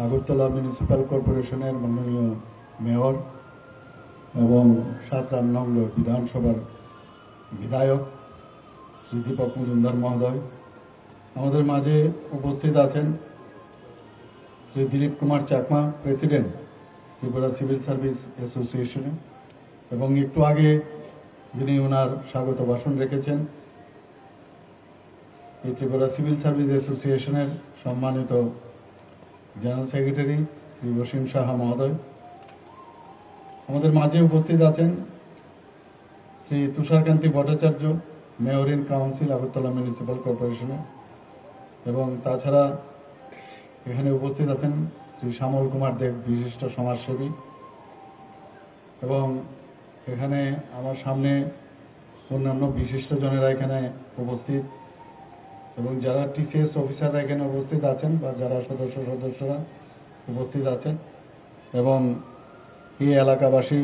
Agartala municipal কর্পোরেশনের মাননীয় mayor এবং সাত রামনগর বিধানসভার বিধায়ক শ্রী দীপক মজুমদার মহোদয়। আমাদের মাঝে উপস্থিত আছেন Shri Dilip Kumar Chakma, president Tripura civil service অ্যাসোসিয়েশনে। এবং একটু আগে যিনি ওনার স্বাগত ভাষণ রেখেছেন, এই ত্রিপুরা সিভিল সার্ভিস অ্যাসোসিয়েশনের সম্মানিত জেনারেল সেক্রেটারি শ্রী বসিম সাহা মহোদয়। আমাদের মাঝে উপস্থিত আছেন Shri Tusharkanti Bhattacharya, mayor in council, Agartala municipal কর্পোরেশনে। এবং তাছাড়া এখানে উপস্থিত আছেন শ্রী শ্যামল কুমার দেব, বিশিষ্ট সমাজসেবী। এবং এখানে আমার সামনে অন্যান্য বিশিষ্টজনেরা এখানে উপস্থিত। এবং যারা টিসিএস অফিসাররা এখানে উপস্থিত আছেন বা যারা সদস্য সদস্যরা উপস্থিত আছেন এবং এই এলাকাবাসী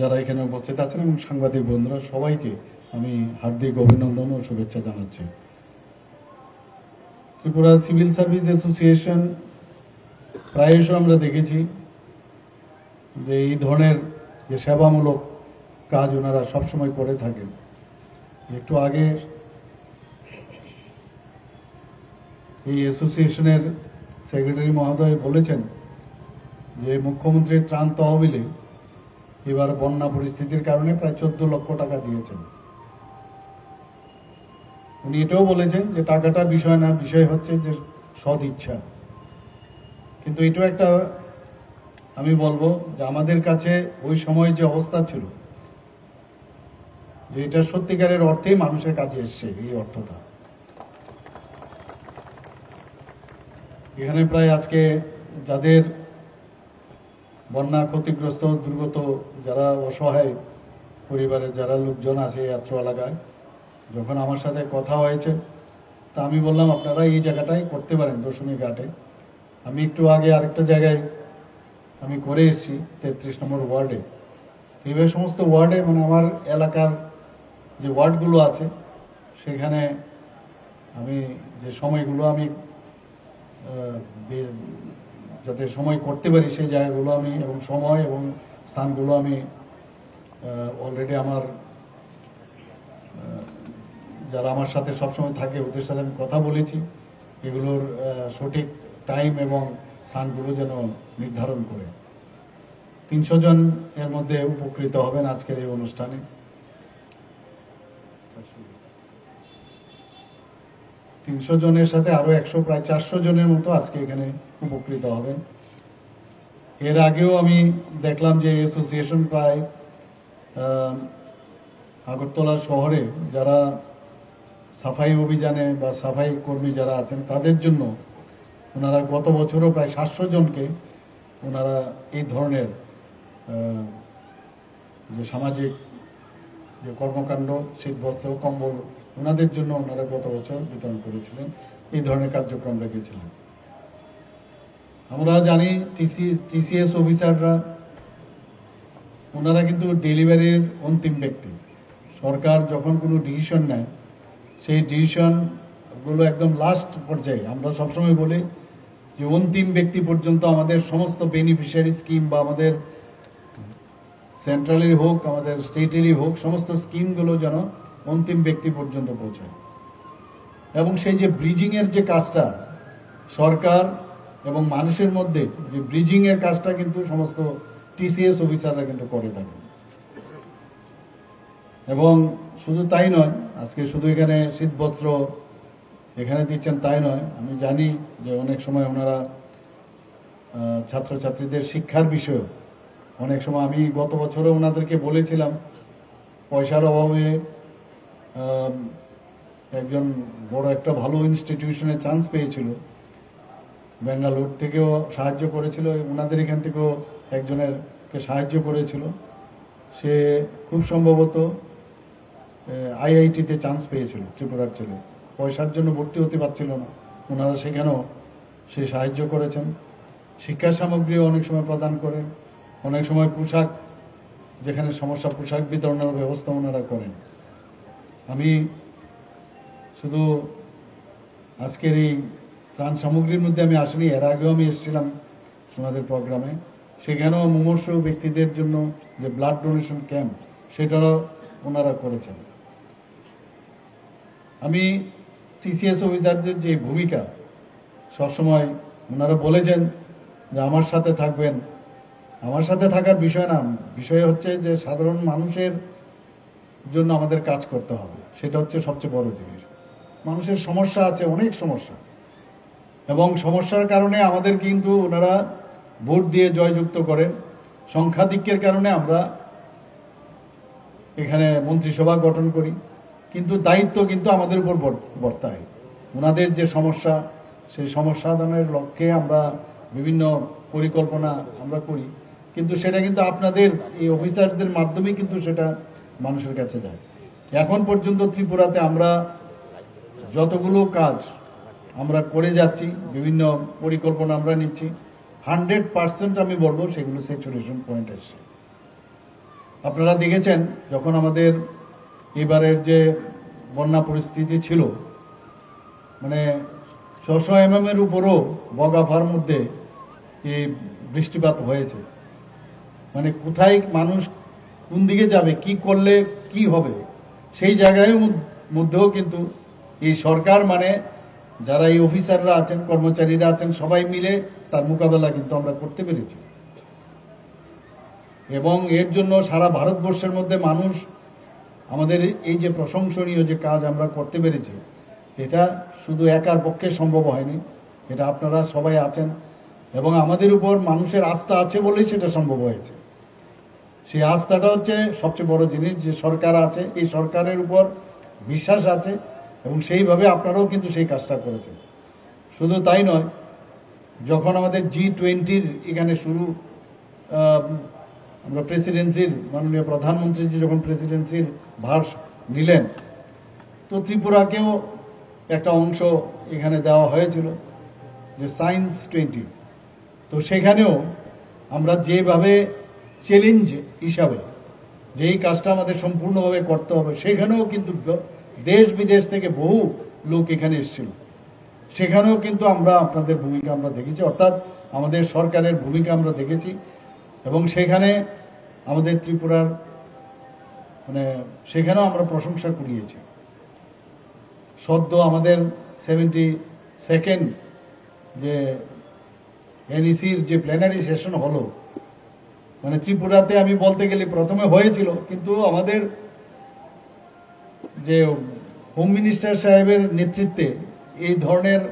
যারা এখানে উপস্থিত আছেন এবং সাংবাদিক বন্ধুরা, সবাইকে আমি হার্দিক অভিনন্দন ও শুভেচ্ছা জানাচ্ছি। ত্রিপুরা সিভিল সার্ভিস অ্যাসোসিয়েশন, প্রায়শ আমরা দেখেছি যে এই ধরনের যে সেবামূলক কাজ ওনারা সবসময় করে থাকেন। একটু আগে এই অ্যাসোসিয়েশনের সেক্রেটারি মহোদয় বলেছেন যে মুখ্যমন্ত্রীর ত্রাণ তহবিলে এবার বন্যা পরিস্থিতির কারণে প্রায় চোদ্দ লক্ষ টাকা দিয়েছেন। উনি এটাও বলেছেন যে টাকাটা বিষয় না, বিষয় হচ্ছে যে সদ ইচ্ছা কিন্তু এটাও একটা আমি বলব যে আমাদের কাছে ওই সময় যে অবস্থা ছিল, যে এটা সত্যিকারের অর্থেই মানুষের কাছে এসছে এই অর্থটা। এখানে প্রায় আজকে যাদের বন্যা ক্ষতিগ্রস্ত, দুর্গত, যারা অসহায় পরিবারের যারা লোকজন আছে আত্র এলাকায়, যখন আমার সাথে কথা হয়েছে, তা আমি বললাম, আপনারা এই জায়গাটাই করতে পারেন দশমী ঘাটে। আমি একটু আগে আরেকটা জায়গায় আমি করে এসেছি, তেত্রিশ নম্বর ওয়ার্ডে। এইভাবে সমস্ত ওয়ার্ডে মানে আমার এলাকার যে ওয়ার্ডগুলো আছে, সেখানে আমি যে সময়গুলো আমি যাতে সময় করতে পারি সেই জায়গাগুলো আমি এবং সময় এবং স্থানগুলো আমি অলরেডি আমার যারা আমার সাথে সবসময় থাকে ওদের সাথে আমি কথা বলেছি। এগুলোর সঠিক টাইম এবং স্থানগুলো যেন নির্ধারণ করে। তিনশো জন এর মধ্যে উপকৃত হবেন আজকের এই অনুষ্ঠানে। তিনশো জনের সাথে আরও একশো, প্রায় চারশো জনের মতো আজকে এখানে উপকৃত হবেন। এর আগেও আমি দেখলাম যে অ্যাসোসিয়েশন প্রায় আগরতলা শহরে যারা সাফাই অভিযানে বা সাফাই কর্মী যারা আছেন, তাদের জন্য ওনারা গত বছরও প্রায় সাতশো জনকে ওনারা এই ধরনের যে সামাজিক যে কর্মকাণ্ড, শীতবস্ত্র, কম্বল ওনাদের জন্য ওনারা গত বছর বিতরণ করেছিলেন। এই ধরনের কার্যক্রম রেখেছিলেন। আমরা জানি টিসিএস অফিসাররা, ওনারা কিন্তু ডেলিভারির অন্তিম ব্যক্তি। সরকার যখন কোনো ডিসিশন নেয়, সেই ডিসিশনগুলো একদম লাস্ট পর্যায়ে। আমরা সবসময় বলি যে অন্তিম ব্যক্তি পর্যন্ত আমাদের সমস্ত বেনিফিশিয়ারি স্কিম বা আমাদের সেন্ট্রালেরই হোক, আমাদের স্টেটেরই হোক, সমস্ত স্কিমগুলো যেন অন্তিম ব্যক্তি পর্যন্ত পৌঁছায়। এবং সেই যে ব্রিজিং এর যে কাজটা, সরকার এবং মানুষের মধ্যে, যে ব্রিজিং এর কাজটা কিন্তু সমস্ত টিসিএস অফিসাররা কিন্তু করে থাকে। এবং শুধু তাই নয়, আজকে শুধু এখানে শীতবস্ত্র এখানে দিচ্ছেন তাই নয়, আমি জানি যে অনেক সময় ওনারা ছাত্রছাত্রীদের শিক্ষার বিষয়ে অনেক সময় আমি গত বছরও ওনাদেরকে বলেছিলাম, পয়সার অভাবে একজন বড় একটা ভালো ইনস্টিটিউশনে চান্স পেয়েছিল। ব্যাঙ্গালোর থেকেও সাহায্য করেছিল, ওনাদের এখান থেকেও একজনের কে সাহায্য করেছিল। সে খুব সম্ভবত আইআইটিতে চান্স পেয়েছিল, ত্রিপুরার ছেলে। পয়সার জন্য ভর্তি হতে পারছিল না। ওনারা সেখানেও সে সাহায্য করেছেন। শিক্ষা সামগ্রীও অনেক সময় প্রদান করেন অনেক সময় পোশাক, যেখানে সমস্যা পোশাক বিতরণের ব্যবস্থা ওনারা করেন। আমি শুধু আজকের এই ত্রাণ সামগ্রীর মধ্যে আমি আসিনি, এর আগেও আমি এসেছিলাম ওনাদের প্রোগ্রামে। সেখানেও মুমর্ষ ব্যক্তিদের জন্য যে ব্লাড ডোনেশন ক্যাম্প সেটাও ওনারা করেছেন। আমি টিসিএস অফিসারদের যে ভূমিকা, সবসময় ওনারা বলেছেন যে আমার সাথে থাকবেন। আমার সাথে থাকার বিষয় না, বিষয় হচ্ছে যে সাধারণ মানুষের জন্য আমাদের কাজ করতে হবে। সেটা হচ্ছে সবচেয়ে বড় জিনিস। মানুষের সমস্যা আছে, অনেক সমস্যা। এবং সমস্যার কারণে আমাদের কিন্তু ওনারা ভোট দিয়ে জয়যুক্ত করেন। সংখ্যাধিক্যের কারণে আমরা এখানে মন্ত্রিসভা গঠন করি। কিন্তু দায়িত্ব কিন্তু আমাদের উপর বর- বর্তায়। ওনাদের যে সমস্যা, সেই সমস্যা সমাধানের লক্ষ্যে আমরা বিভিন্ন পরিকল্পনা আমরা করি। কিন্তু সেটা কিন্তু আপনাদের, এই অফিসারদের মাধ্যমে কিন্তু সেটা মানুষের কাছে যায়। এখন পর্যন্ত ত্রিপুরাতে আমরা যতগুলো কাজ আমরা করে যাচ্ছি, বিভিন্ন পরিকল্পনা আমরা নিচ্ছি, হান্ড্রেড পার্সেন্ট আমি বলব সেগুলো স্যাচুরেশন পয়েন্ট এসছে। আপনারা দেখেছেন, যখন আমাদের এবারের যে বন্যা পরিস্থিতি ছিল মানে ছশো এমএম এর উপরও বগাফার মধ্যে এই বৃষ্টিপাত হয়েছে। মানে কোথায় মানুষ কোন দিকে যাবে, কি করলে কি হবে, সেই জায়গায় মধ্যেও কিন্তু এই সরকার মানে যারা এই অফিসাররা আছেন, কর্মচারীরা আছেন, সবাই মিলে তার মোকাবেলা কিন্তু আমরা করতে পেরেছি। এবং এর জন্য সারা ভারতবর্ষের মধ্যে মানুষ আমাদের এই যে প্রশংসনীয় যে কাজ আমরা করতে পেরেছি, এটা শুধু একার পক্ষে সম্ভব হয়নি, এটা আপনারা সবাই আছেন এবং আমাদের উপর মানুষের আস্থা আছে বলেই সেটা সম্ভব হয়েছে। সেই আস্থাটা হচ্ছে সবচেয়ে বড় জিনিস যে সরকার আছে, এই সরকারের উপর বিশ্বাস আছে এবং সেইভাবে আপনারাও কিন্তু সেই কাজটা করেছেন। শুধু তাই নয়, যখন আমাদের জি টোয়েন্টির এখানে শুরু আমরা প্রেসিডেন্সির, মাননীয় প্রধানমন্ত্রী জি যখন প্রেসিডেন্সির ভার নিলেন, তো ত্রিপুরাকেও একটা অংশ এখানে দেওয়া হয়েছিল, যে সায়েন্স টোয়েন্টি। তো সেখানেও আমরা যেভাবে চ্যালেঞ্জ হিসাবে যে এই কাজটা আমাদের সম্পূর্ণভাবে করতে হবে, সেখানেও কিন্তু দেশ বিদেশ থেকে বহু লোক এখানে এসেছিল। সেখানেও কিন্তু আমরা আপনাদের ভূমিকা আমরা দেখেছি, অর্থাৎ আমাদের সরকারের ভূমিকা আমরা দেখেছি এবং সেখানে আমাদের ত্রিপুরার মানে সেখানেও আমরা প্রশংসা কুড়িয়েছি। সদ্য আমাদের সেভেন্টি সেকেন্ড যে এনইসির যে প্ল্যানারি সেশন হলো মানে ত্রিপুরাতে আমি বলতে গেলে প্রথমে হয়েছিল, কিন্তু আমাদের যে হোম মিনিস্টার সাহেবের নেতৃত্বে এই ধরনের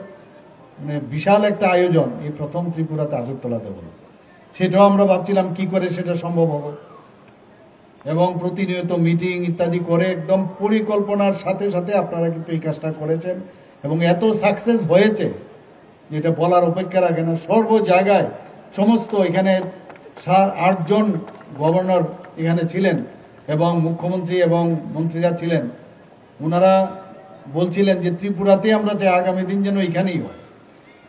মানে বিশাল একটা আয়োজন এই প্রথম ত্রিপুরাতে আগরতলাতে হলো। সেটাও আমরা ভাবছিলাম কি করে সেটা সম্ভব হবে এবং প্রতিনিয়ত মিটিং ইত্যাদি করে একদম পরিকল্পনার সাথে সাথে আপনারা কিন্তু এই কাজটা করেছেন। এবং এত সাকসেস হয়েছে, যেটা বলার অপেক্ষা রাখে না। সর্ব জায়গায় সমস্ত এখানে আটজন গভর্নর এখানে ছিলেন এবং মুখ্যমন্ত্রী এবং মন্ত্রীরা ছিলেন। ওনারা বলছিলেন যে, ত্রিপুরাতে আমরা চাই আগামী দিন যেন এখানেই হয়।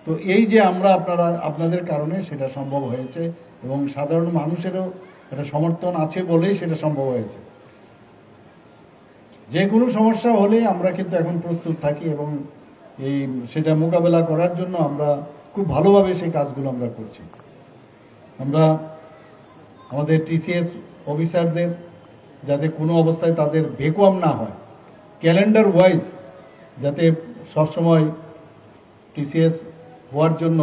তো এই যে আমরা আপনারা, আপনাদের কারণে সেটা সম্ভব হয়েছে এবং সাধারণ মানুষেরও একটা সমর্থন আছে বলেই সেটা সম্ভব হয়েছে। যে কোনো সমস্যা হলে আমরা কিন্তু এখন প্রস্তুত থাকি এবং এই, সেটা মোকাবেলা করার জন্য আমরা খুব ভালোভাবে সেই কাজগুলো আমরা করছি। আমরা আমাদের টিসিএস অফিসারদের যাতে কোনো অবস্থায় তাদের ভেকুয়াম না হয়। ক্যালেন্ডার ওয়াইজ যাতে সবসময় টিসিএস হওয়ার জন্য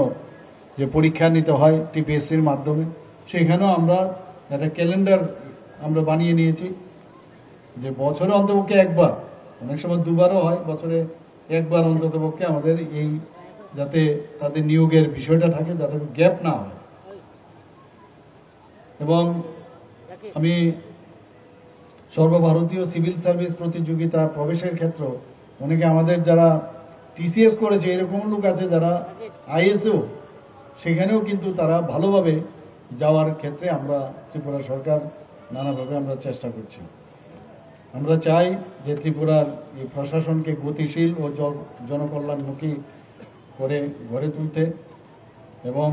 যে পরীক্ষা নিতে হয় টিপিএসসির মাধ্যমে, সেখানেও আমরা একটা ক্যালেন্ডার আমরা বানিয়ে নিয়েছি। যে বছরে অন্তপক্ষে একবার, অনেক সময় দুবারও হয়, বছরে একবার অন্ততপক্ষে আমাদের এই যাতে তাদের নিয়োগের বিষয়টা থাকে, যাতে গ্যাপ না হয়। এবং আমি সর্বভারতীয় সিভিল সার্ভিস প্রতিযোগিতা প্রবেশের ক্ষেত্র অনেকে আমাদের যারা টিসিএস করেছে এরকম লোক আছে যারা আইএসও সেখানেও কিন্তু তারা ভালোভাবে যাওয়ার ক্ষেত্রে আমরা ত্রিপুরা সরকার নানাভাবে আমরা চেষ্টা করছি। আমরা চাই যে ত্রিপুরার এই প্রশাসনকে গতিশীল ও জন- জনকল্যাণমুখী করে গড়ে তুলতে এবং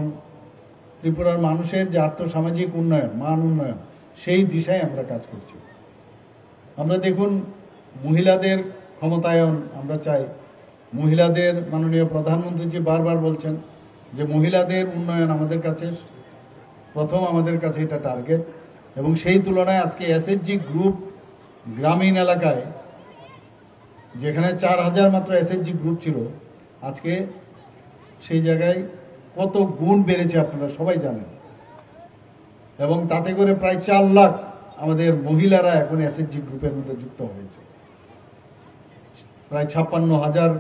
ত্রিপুরার মানুষের যে আর্থসামাজিক উন্নয়ন, মান উন্নয়ন, সেই দিশায় আমরা কাজ করছি। আমরা দেখুন, মহিলাদের ক্ষমতায়ন আমরা চাই। মহিলাদের মাননীয় প্রধানমন্ত্রীজি বারবার বলছেন যে মহিলাদের উন্নয়ন আমাদের কাছে, প্রথম আমাদের কাছে এটা টার্গেট এবং সেই তুলনায় আজকে এসএসজি গ্রুপ গ্রামীণ এলাকায়, যেখানে চার হাজার মাত্র এসএসজি গ্রুপ ছিল, আজকে সেই জায়গায় কত গুণ বেড়েছে আপনারা সবাই জানেন। এবং তাতে করে প্রায় চার লাখ আমাদের মহিলারা এখন এসএসজি গ্রুপের মধ্যে যুক্ত হয়েছে। প্রায় ছাপ্পান্ন হাজার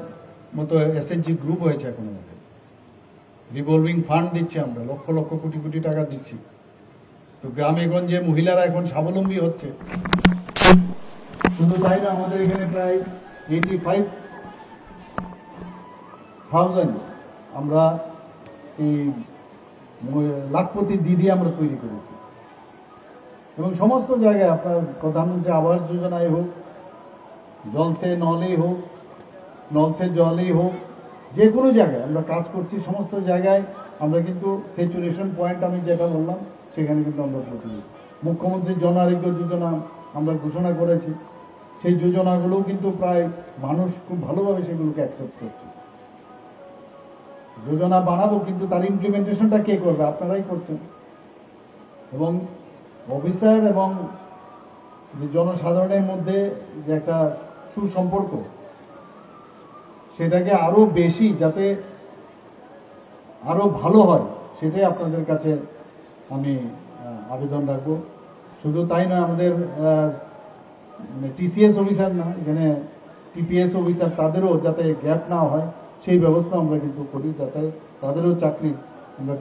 মতো এসএসজি গ্রুপ হয়েছে এখন আমাদের। রিভলভিং ফান্ড দিচ্ছি আমরা, লক্ষ লক্ষ কোটি কোটি টাকা দিচ্ছি। তো গ্রামে গঞ্জে মহিলারা এখন স্বাবলম্বী হচ্ছে, শুধু তাই না, আমাদের এখানে প্রায় এইটি ফাইভ থাউজেন্ড আমরা এই লাখপতি দিদি আমরা তৈরি করেছি। এবং সমস্ত জায়গায় আপনার প্রধানমন্ত্রী আবাস যোজনায় হোক, জলসে নলেই হোক, নলসে জলেই হোক যে কোনো জায়গায় আমরা কাজ করছি, সমস্ত জায়গায় আমরা কিন্তু স্যাচুরেশন পয়েন্ট আমি যেটা বললাম, সেখানে কিন্তু আমরা প্রতিনিধি। মুখ্যমন্ত্রী জন আরোগ্য যোজনা আমরা ঘোষণা করেছি। সেই যোজনাগুলোও কিন্তু প্রায় মানুষ খুব ভালোভাবে সেগুলোকে অ্যাকসেপ্ট করছে। যোজনা বানাবো, কিন্তু তার ইমপ্লিমেন্টেশনটা কে করবে? আপনারাই করছেন। এবং অফিসার এবং জনসাধারণের মধ্যে যে একটা সুসম্পর্ক, সেটাকে আরও বেশি যাতে আরও ভালো হয়, সেটাই আপনাদের কাছে আমি আবেদন রাখব। শুধু তাই না আমাদের টিসিএস অফিসার না, এখানে টিপিএস অফিসার তাদেরও যাতে গ্যাপ না হয়। সেই ব্যবস্থা আমরা কিন্তু করি যাতে তাদেরও চাকরি আমরা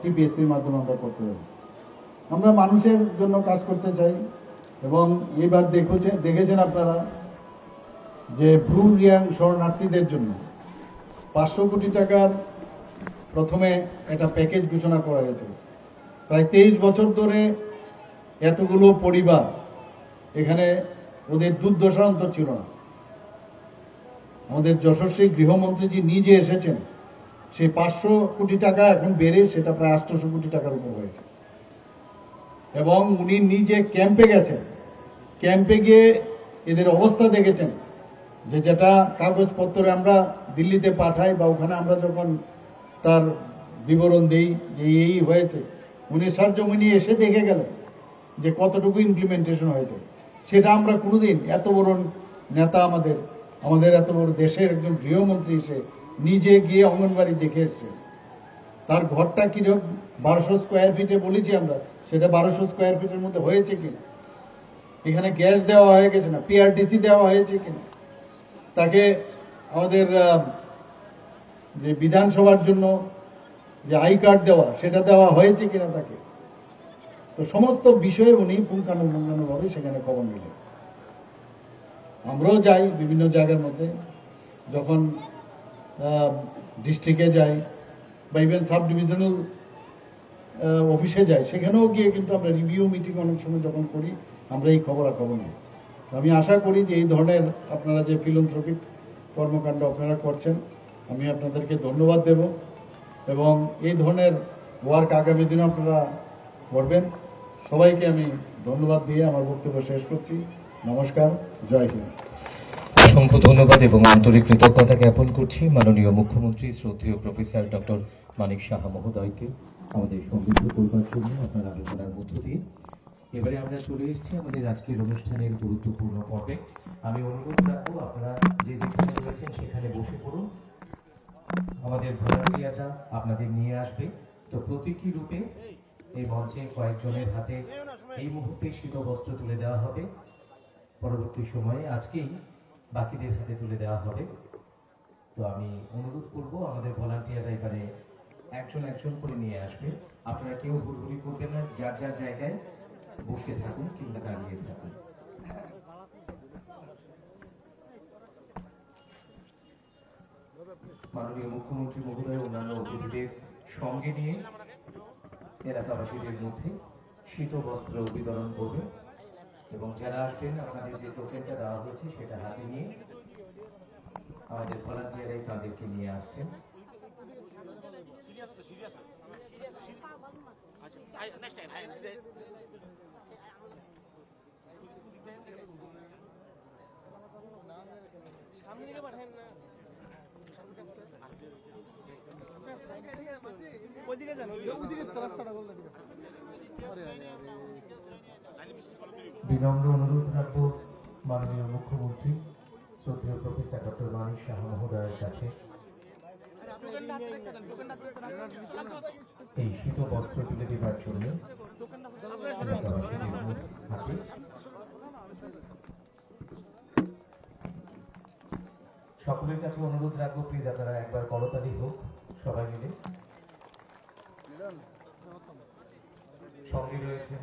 টিপিএসসির মাধ্যমে আমরা করতে পারি। আমরা মানুষের জন্য কাজ করতে চাই এবং এবার দেখেছেন দেখেছেন আপনারা যে ব্রু রিয়াং শরণার্থীদের জন্য পাঁচশো কোটি টাকার প্রথমে একটা প্যাকেজ ঘোষণা করা হয়েছে। প্রায় তেইশ বছর ধরে এতগুলো পরিবার এখানে ওদের দুর্দশা অন্তর ছিল না। আমাদের যশস্বী গৃহমন্ত্রী গৃহমন্ত্রীজি নিজে এসেছেন। সেই পাঁচশো কোটি টাকা এখন বেড়ে সেটা প্রায় আটশোশো কোটি টাকার উপর হয়েছে। এবং উনি নিজে ক্যাম্পে গেছেন। ক্যাম্পে গিয়ে এদের অবস্থা দেখেছেন যে যেটা কাগজপত্রে আমরা দিল্লিতে পাঠাই বা ওখানে আমরা যখন তার বিবরণ দেই যে এই হয়েছে, উনি সরজমিনি এসে দেখে গেলেন যে কতটুকু ইমপ্লিমেন্টেশন হয়েছে। সেটা আমরা কোনোদিন, এত বড় নেতা আমাদের আমাদের এত বড় দেশের একজন গৃহমন্ত্রী এসে নিজে গিয়ে অঙ্গনবাড়ি দেখে এসছেন তার ঘরটা কীরকম বারোশো স্কোয়ার ফিটে বলেছি আমরা, সেটা বারোশো স্কোয়ার ফিটের মধ্যে হয়েছে কিনা এখানে গ্যাস দেওয়া হয়ে গেছে না? পিআরটিসি দেওয়া হয়েছে কিনা তাকে আমাদের যে বিধানসভার জন্য যে আই কার্ড দেওয়া, সেটা দেওয়া হয়েছে কিনা তাকে? তো সমস্ত বিষয়ে উনি পুঙ্খানুপুঙ্খানুভাবে সেখানে খবর নিলেন। আমরাও যাই বিভিন্ন জায়গার মধ্যে। যখন ডিস্ট্রিক্টে যাই বা ইভেন সাব ডিভিশনাল অফিসে যাই, সেখানেও গিয়ে কিন্তু আমরা রিভিউ মিটিং অনেক সময় যখন করি, আমরা এই খবরাখবর নিই। আমি আশা করি যে এই ধরনের আপনারা যে ফিলন্থ্রপিক কর্মকাণ্ড আপনারা করছেন, আমি আপনাদেরকে ধন্যবাদ দেব এবং এই ধরনের ওয়ার্ক আগামী দিনে আপনারা করবেন। সবাইকে আমি ধন্যবাদ দিয়ে আমার বক্তব্য শেষ করছি। নমস্কার। অসংখ্য ধন্যবাদ এবং আন্তরিক কৃতজ্ঞতা জ্ঞাপন করছি মাননীয় মুখ্যমন্ত্রী শ্রদ্ধেয় প্রফেসর ডক্টর মানিক সাহা মহোদয়কে, আমাদের সমৃদ্ধ করবার জন্য আপনার আলোচনার মধ্য দিয়ে। এবারে আমরা চলে এসেছি আমাদের আজকের অনুষ্ঠানের গুরুত্বপূর্ণ পর্বে। আমি অনুরোধ রাখব আপনারা যে যেখানে রয়েছেন সেখানে বসে পড়ুন। আমাদের ভলান্টিয়াররা আপনাদের নিয়ে আসবে। তো প্রতীকী রূপে এই মঞ্চে কয়েকজনের হাতে এই মুহূর্তে শীত বস্ত্র তুলে দেওয়া হবে। পরবর্তী সময়ে আজকেই বাকিদের হাতে তুলে দেওয়া হবে। তো আমি অনুরোধ করব, আমাদের ভলান্টিয়াররা এবারে একজন একজন করে নিয়ে আসবে। আপনারা কেউ হুড়হুড়ি করবেন না, যার যার জায়গায় বসে থাকুন কিংবা দাঁড়িয়ে থাকুন। মাননীয় মুখ্যমন্ত্রী মহোদয়, অন্যান্য অতিথিদের সঙ্গে নিয়ে এলাকাবাসীদের মধ্যে শীত বস্ত্র বিতরণ করবে এবং যারা আসবেন আপনাদের যে টোকেনটা দেওয়া হয়েছে সেটা হাতে নিয়ে আমাদের ভলান্টিয়ারাই তাদেরকে নিয়ে আসছেন। সামনে দিকে পাঠান না ওইদিকে যান। ওইদিকে রাস্তাটা আরে আরে। বিনম্র অনুরোধ রাখব মাননীয় মুখ্যমন্ত্রী, শ্রদ্ধেয় প্রফেসর ডক্টর মানিক সাহা মহোদয়ের কাছে। এই শীত বস্ত্র তুলে দেবার জন্য সকলের কাছে অনুরোধ রাখব প্লিজ আপনারা একবার করতালি হোক, সবাই মিলে। সঙ্গে রয়েছেন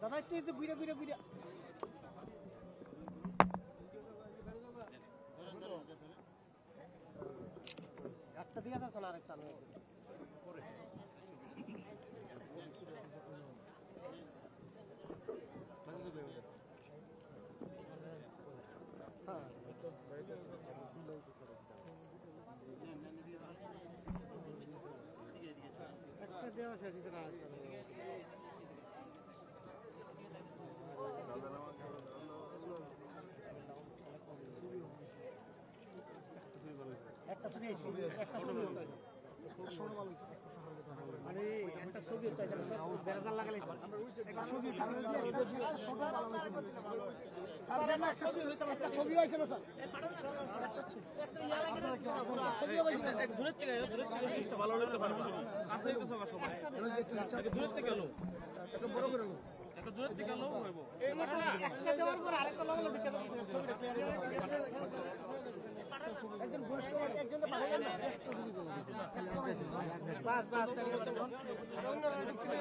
দাদা একটু একটু বুড়া বুড়া বুড়া একটা দিয়ে আছে আরেকটা আমি হ্যাঁ। একটা দেওয়া শেষ একটা সোজা ভালো হয়েছে। স্যার, একটা ছবি হইতো, একটা ছবি হয়েছে না, স্যার? দূরের থেকে দূরের থেকে ভালো হলে ভালো কাছে সবাই দূরের থেকে এলো একটু বড় করে লো। একটা দূরের থেকে এলো হইব একটা দেওয়ার পর আরেকটা লাগালে বিখ্যাত। ছবিটা। একজন বয়স্ক মানুষ, একজনকে না? একটা ছবি করে বাস, বাস, তাহলে অন্যরা ঢুকতে।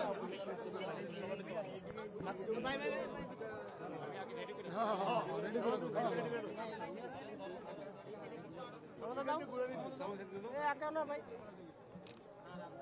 হ্যাঁ, হ্যাঁ, হ্যাঁ, ready করে দাও। হ্যাঁ, হ্যাঁ। দাও। এ, না ভাই